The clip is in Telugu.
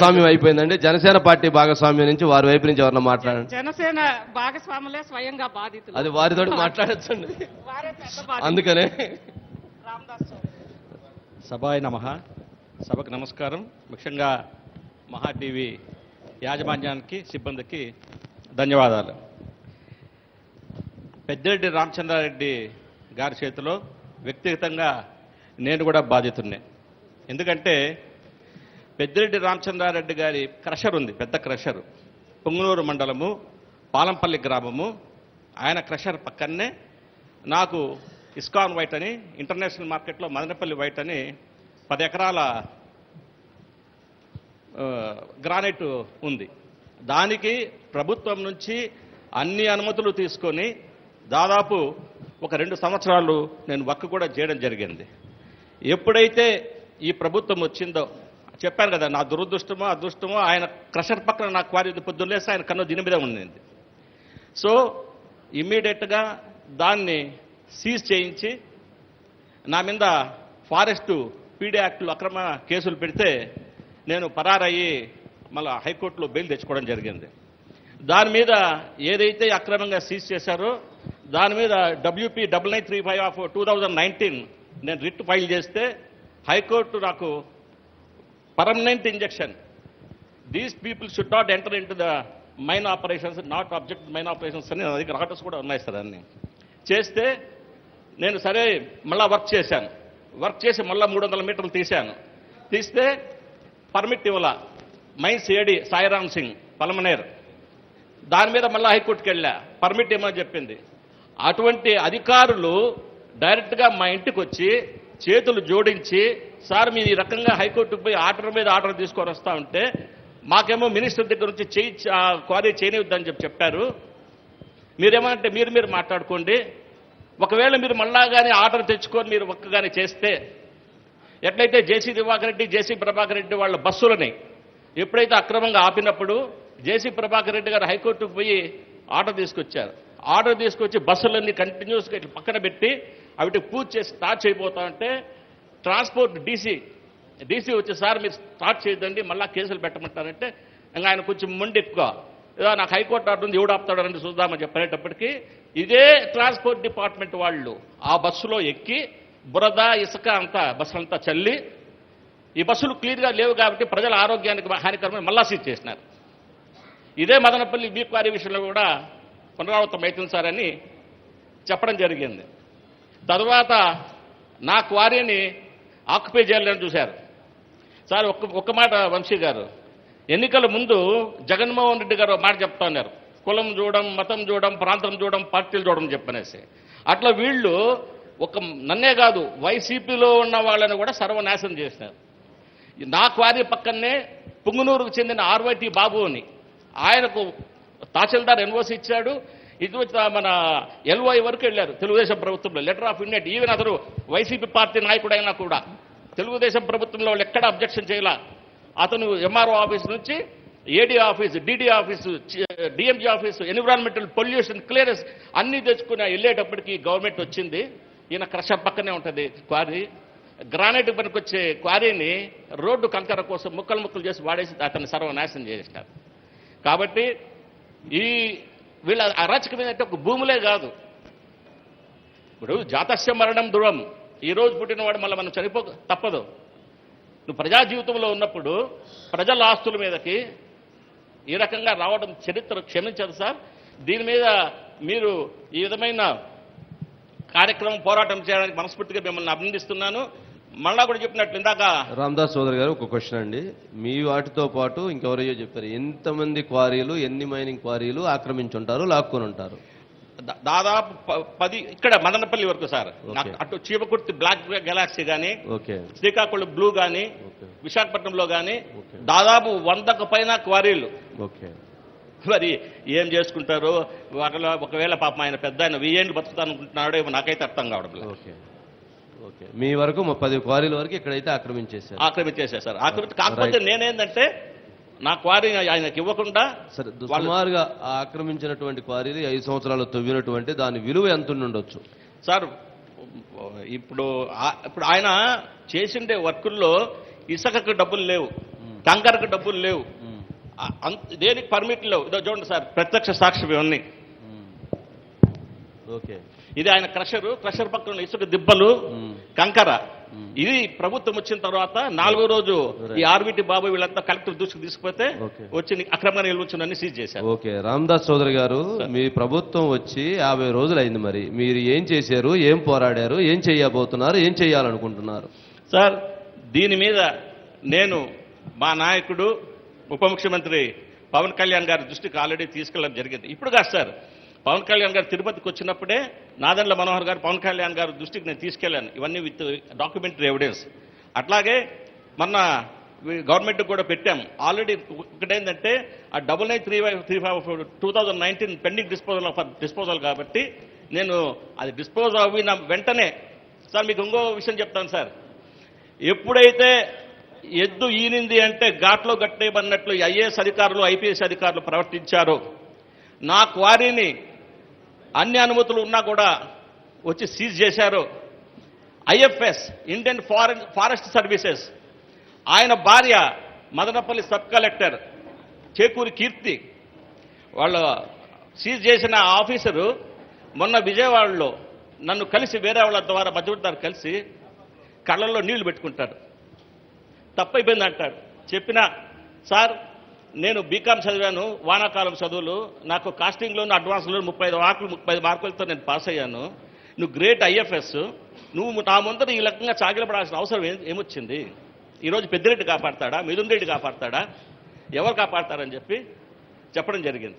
భాగస్వామ్యం అయిపోయిందండి. జనసేన పార్టీ భాగస్వామ్యం నుంచి వారి వైపు నుంచి ఎవరన్నా మాట్లాడండి. జనసేన భాగస్వాములే స్వయంగా బాధితులు. అది వారితో మాట్లాడచ్చండి. అందుకనే. సభాయ నమ. సభకు నమస్కారం. ముఖ్యంగా మహా టీవీ యాజమాన్యానికి సిబ్బందికి ధన్యవాదాలు. పెద్దిరెడ్డి రామచంద్రారెడ్డి గారి చేతిలో వ్యక్తిగతంగా నేను కూడా బాధితున్నే ఎందుకంటే పెద్దిరెడ్డి రామచంద్రారెడ్డి గారి క్రషర్ ఉంది పెద్ద క్రషర్. పొంగునూరు మండలము పాలంపల్లి గ్రామము. ఆయన క్రషర్ పక్కనే నాకు ఇస్కాన్ వైట్ అని ఇంటర్నేషనల్ మార్కెట్లో మదనపల్లి వైట్ అని పది ఎకరాల గ్రానైట్ ఉంది. దానికి ప్రభుత్వం నుంచి అన్ని అనుమతులు తీసుకొని దాదాపు ఒక రెండు సంవత్సరాలు నేను వర్క్ కూడా చేయడం జరిగింది. ఎప్పుడైతే ఈ ప్రభుత్వం వచ్చిందో చెప్పాను కదా నా దురదృష్టమో అదృష్టమో ఆయన క్రషర్ పక్కన నాకు క్వారీ పొద్దున్నేసి ఆయన కన్ను దీని మీద ఉండింది. సో ఇమ్మీడియట్గా దాన్ని సీజ్ చేయించి నా మీద ఫారెస్ట్ పీడీ యాక్టులు అక్రమ కేసులు పెడితే నేను పరారయ్యి మళ్ళీ హైకోర్టులో బెయిల్ తెచ్చుకోవడం జరిగింది. దాని మీద ఏదైతే అక్రమంగా సీజ్ చేశారో దాని మీద WP double nine three five of two thousand nineteen నేను రిట్ ఫైల్ చేస్తే హైకోర్టు నాకు permanent injunction. These people should not enter into the mine operations not object mine operations అని నా దగ్గర ఆర్డర్స్ కూడా ఉన్నాయి సార్ అన్ని. చేస్తే నేను సరే మళ్ళా వర్క్ చేశాను. వర్క్ చేసి మళ్ళా మూడు వందల మీటర్లు తీశాను. తీస్తే పర్మిట్ ఇవ్వాల. My CID Sairam Singh Palamaner. దాని మీద మళ్ళీ హైకోర్టుకి వెళ్ళా. పర్మిట్ ఇవ్వమని చెప్పింది. అటువంటి అధికారులు డైరెక్ట్గా మా ఇంటికి వచ్చి చేతులు జోడించి సార్ మీరు ఈ రకంగా హైకోర్టుకు పోయి ఆర్డర్ మీద ఆర్డర్ తీసుకొని వస్తా ఉంటే మాకేమో మినిస్టర్ దగ్గర నుంచి చేయి క్వారీ చేయనివద్దని చెప్పి చెప్పారు. మీరేమంటే మీరు మీరు మాట్లాడుకోండి. ఒకవేళ మీరు మళ్ళా కానీ ఆర్డర్ తెచ్చుకొని మీరు ఒక్క కానీ చేస్తే ఎట్లయితే జేసీ దివాకర్ రెడ్డి జేసీ ప్రభాకర్ రెడ్డి వాళ్ళ బస్సులని ఎప్పుడైతే అక్రమంగా ఆపినప్పుడు జేసీ ప్రభాకర్ రెడ్డి గారు హైకోర్టుకు పోయి ఆర్డర్ తీసుకొచ్చారు. ఆర్డర్ తీసుకొచ్చి బస్సులన్నీ కంటిన్యూస్గా ఇట్లా పక్కన పెట్టి అవిటి పూజ చేసి స్టార్ట్ చేయబోతా ఉంటే ట్రాన్స్పోర్ట్ డీసీ డీసీ వచ్చి సార్ మీరు స్టార్ట్ చేయదండి మళ్ళా కేసులు పెట్టమంటారంటే ఇంకా ఆయన కొంచెం మొండి ఎక్కువ. ఏదో నాకు హైకోర్టు ఆర్డర్ ఉంది ఎవడు ఆపుతాడని చూద్దామని చెప్పేటప్పటికీ ఇదే ట్రాన్స్పోర్ట్ డిపార్ట్మెంట్ వాళ్ళు ఆ బస్సులో ఎక్కి బురద ఇసుక అంతా బస్సులంతా చల్లి ఈ బస్సులు క్లియర్గా లేవు కాబట్టి ప్రజల ఆరోగ్యానికి హానికరమైన మళ్ళా సీజ్ చేసినారు. ఇదే మదనపల్లి బీక్వారీ విషయంలో కూడా పునరావృతం సార్ అని చెప్పడం జరిగింది. తర్వాత నా క్వారీని ఆక్యుపై చేయాలని చూశారు. సార్ ఒక్క ఒక్క మాట వంశీ గారు. ఎన్నికల ముందు జగన్మోహన్ రెడ్డి గారు మాట చెప్తా ఉన్నారు. కులం చూడడం మతం చూడడం ప్రాంతం చూడడం పార్టీలు చూడడం చెప్పనేసి. అట్లా వీళ్ళు ఒక నన్నే కాదు వైసీపీలో ఉన్న వాళ్ళని కూడా సర్వనాశనం చేసినారు. నా క్వారీ పక్కనే పుంగునూరుకు చెందిన ఆర్వైటీ బాబు అని ఆయనకు తహసీల్దార్ ఎన్ఓసి ఇచ్చాడు. ఇది మన ఎల్ఓఐ వరకు వెళ్ళారు తెలుగుదేశం ప్రభుత్వంలో. లెటర్ ఆఫ్ ఇండియట్ ఈవెన్ అతను వైసీపీ పార్టీ నాయకుడైనా కూడా తెలుగుదేశం ప్రభుత్వంలో వాళ్ళు ఎక్కడ అబ్జెక్షన్ చేయాల? అతను ఎంఆర్ఓ ఆఫీస్ నుంచి AD office DD office DMG office environmental pollution clearance అన్నీ తెచ్చుకుని వెళ్ళేటప్పటికి గవర్నమెంట్ వచ్చింది. ఈయన క్రషర్ పక్కనే ఉంటుంది క్వారీ. గ్రానైట్ పనికొచ్చే క్వారీని రోడ్డు కంకర కోసం ముక్కలు ముక్కలు చేసి వాడేసి అతన్ని సర్వనాశనం చేసినారు కాబట్టి ఈ వీళ్ళ అరాచకం ఏంటంటే ఒక భూములే కాదు. ఇప్పుడు జాతస్య మరణం దృఢం ఈ రోజు పుట్టినవాడు మళ్ళీ మనం చనిపో తప్పదు. నువ్వు ప్రజా జీవితంలో ఉన్నప్పుడు ప్రజల ఆస్తుల మీదకి ఈ రకంగా రావడం చరిత్ర క్షమించదు సార్. దీని మీద మీరు ఈ విధమైన కార్యక్రమం పోరాటం చేయడానికి మనస్ఫూర్తిగా మిమ్మల్ని అభినందిస్తున్నాను. మళ్ళా కూడా చెప్పినట్లు ఇందాక. రామదాస్ చౌదరి గారు ఒక క్వశ్చన్ అండి. మీ వాటితో పాటు ఇంకెవరయ్యో చెప్పారు ఎంతమంది క్వారీలు ఎన్ని మైనింగ్ క్వారీలు ఆక్రమించి ఉంటారు లాక్కొని ఉంటారు దాదాపు పది ఇక్కడ మదనపల్లి వరకు సార్. అటు చీమకుర్తి బ్లాక్ గెలాక్సీ కానీ ఓకే. శ్రీకాకుళం బ్లూ కానీ విశాఖపట్నంలో కానీ. దాదాపు వందకు పైన క్వారీలు. ఓకే. మరి ఏం చేసుకుంటారు? ఒకవేళ ఒకవేళ పాపం ఆయన పెద్ద ఆయన వెయ్యేళ్ళు బతుకుతానుకుంటున్నాడో నాకైతే అర్థం కావడం లేదు. ఓకే. మీ వరకు పది క్వారీల వరకు ఇక్కడైతే ఆక్రమించేశారు. ఆక్రమించేసేసారు ఆక్రమించి కాకపోతే. నేనేందంటే నా క్వారీ ఆయనకి ఇవ్వకుండా సరే సుమారుగా ఆక్రమించినటువంటి క్వారీలు ఐదు సంవత్సరాలు తవ్వినటువంటి దాని విలువ ఎంత ఉండి ఉండొచ్చు సార్ ఇప్పుడు ఇప్పుడు ఆయన చేసిండే వర్కుల్లో ఇసుకకు డబ్బులు లేవు కంకరకు డబ్బులు లేవు. అంత- దేనికి పర్మిట్ లేవు? ఇదో చూడండి సార్ ప్రత్యక్ష సాక్ష్యం ఇవన్నీ. ఓకే. ఇది ఆయన క్రషరు క్రషర్ పక్కన ఉన్న ఇసుక దిబ్బలు కంకర. ఇది ప్రభుత్వం వచ్చిన తర్వాత నాలుగో రోజు ఈ ఆర్బిటి బాబు వీళ్ళంతా కలెక్టర్ దృష్టికి తీసుకుపోతే. వచ్చి అక్రమంగా నిల్వచ్చునని సీజ్ చేశారు. ఓకే. రామదాస్ చౌదరి గారు మీ ప్రభుత్వం వచ్చి యాభై రోజులు అయింది మరి. మీరు ఏం చేశారు ఏం పోరాడారు ఏం చేయబోతున్నారు ఏం చేయాలనుకుంటున్నారు? సార్ దీని మీద నేను మా నాయకుడు ఉప ముఖ్యమంత్రి పవన్ కళ్యాణ్ గారి దృష్టికి ఆల్రెడీ తీసుకెళ్ళడం జరిగింది. ఇప్పుడు కాదు సార్ పవన్ కళ్యాణ్ గారు తిరుపతికి వచ్చినప్పుడే నాదండ్ల మనోహర్ గారు పవన్ కళ్యాణ్ గారి దృష్టికి నేను తీసుకెళ్ళాను. ఇవన్నీ విత్ డాక్యుమెంటరీ ఎవిడెన్స్. అట్లాగే మొన్న గవర్నమెంట్ కూడా పెట్టాం ఆల్రెడీ ఒకటేంటంటే ఆ double nine three five three five two thousand nineteen pending disposal of disposal కాబట్టి నేను అది డిస్పోజ్ అవ్విన వెంటనే సార్ మీకు ఇంకో విషయం చెప్తాను సార్. ఎప్పుడైతే ఎద్దు ఈనింది అంటే ఘాట్లో గట్టేయమన్నట్లు ఐఏఎస్ అధికారులు ఐపీఎస్ అధికారులు ప్రవర్తించారో నా క్వారీని అన్ని అనుమతులు ఉన్నా కూడా వచ్చి సీజ్ చేశారు. IFS Indian foreign forest services. ఆయన భార్య మదనపల్లి సబ్ కలెక్టర్ చేకూరి కీర్తి. వాళ్ళ సీజ్ చేసిన ఆఫీసరు మొన్న విజయవాడలో నన్ను కలిసి వేరే వాళ్ళ ద్వారా మధ్యవర్తారు కలిసి కళ్ళల్లో నీళ్ళు పెట్టుకుంటాడు తప్పైపోయింది అంటాడు చెప్పిన సార్ నేను బీకామ్ చదివాను వానాకాలం చదువులు. నాకు కాస్టింగ్లో అడ్వాన్స్లో ముప్పై ఐదు మార్కులు ముప్పై ఐదు మార్కులతో నేను పాస్ అయ్యాను. నువ్వు గ్రేట్ ఐఎఫ్ఎస్ నువ్వు నా ముందర ఈ రకంగా చాగిలపడాల్సిన అవసరం ఏం- ఏమొచ్చింది? ఈరోజు పెద్దిరెడ్డి కాపాడతాడా? మిథున్ రెడ్డి కాపాడతాడా? ఎవరు కాపాడతారని చెప్పి చెప్పడం జరిగింది.